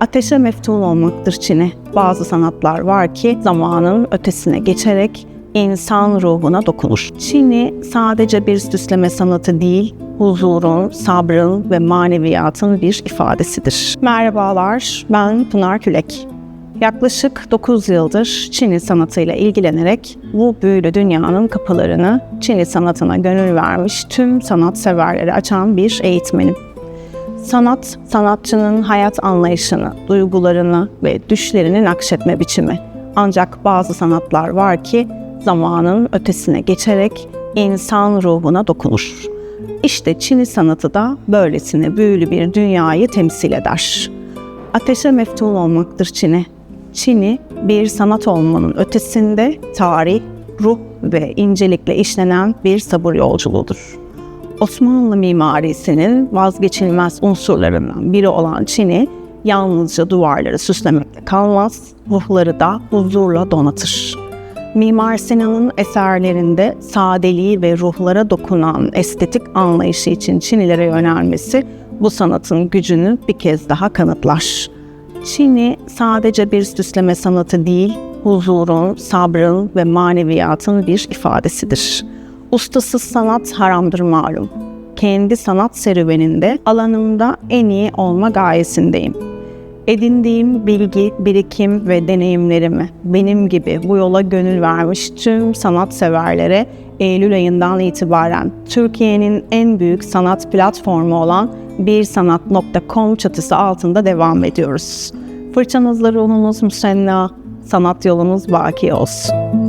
Ateşe meftun olmaktır Çin'i. Bazı sanatlar var ki zamanın ötesine geçerek insan ruhuna dokunur. Çin'i sadece bir süsleme sanatı değil, huzurun, sabrın ve maneviyatın bir ifadesidir. Merhabalar, ben Pınar Külek. Yaklaşık 9 yıldır Çin'i sanatıyla ilgilenerek bu büyülü dünyanın kapılarını Çin'i sanatına gönül vermiş tüm sanatseverleri açan bir eğitmenim. Sanat, sanatçının hayat anlayışını, duygularını ve düşlerini nakşetme biçimi. Ancak bazı sanatlar var ki zamanın ötesine geçerek insan ruhuna dokunur. İşte Çin'i sanatı da böylesine büyülü bir dünyayı temsil eder. Ateşe meftun olmaktır Çin'i. Çin'i bir sanat olmanın ötesinde tarih, ruh ve incelikle işlenen bir sabır yolculuğudur. Osmanlı mimarisinin vazgeçilmez unsurlarından biri olan Çin'i yalnızca duvarları süslemekle kalmaz, ruhları da huzurla donatır. Mimar Sinan'ın eserlerinde sadeliği ve ruhlara dokunan estetik anlayışı için Çinilere yönelmesi bu sanatın gücünü bir kez daha kanıtlar. Çin'i sadece bir süsleme sanatı değil, huzurun, sabrın ve maneviyatın bir ifadesidir. Ustasız sanat haramdır malum. Kendi sanat serüveninde alanımda en iyi olma gayesindeyim. Edindiğim bilgi, birikim ve deneyimlerimi benim gibi bu yola gönül vermiş tüm sanatseverlere Eylül ayından itibaren Türkiye'nin en büyük sanat platformu olan birsanat.com çatısı altında devam ediyoruz. Fırçanızla ruhunuz müsenna, sanat yolunuz baki olsun.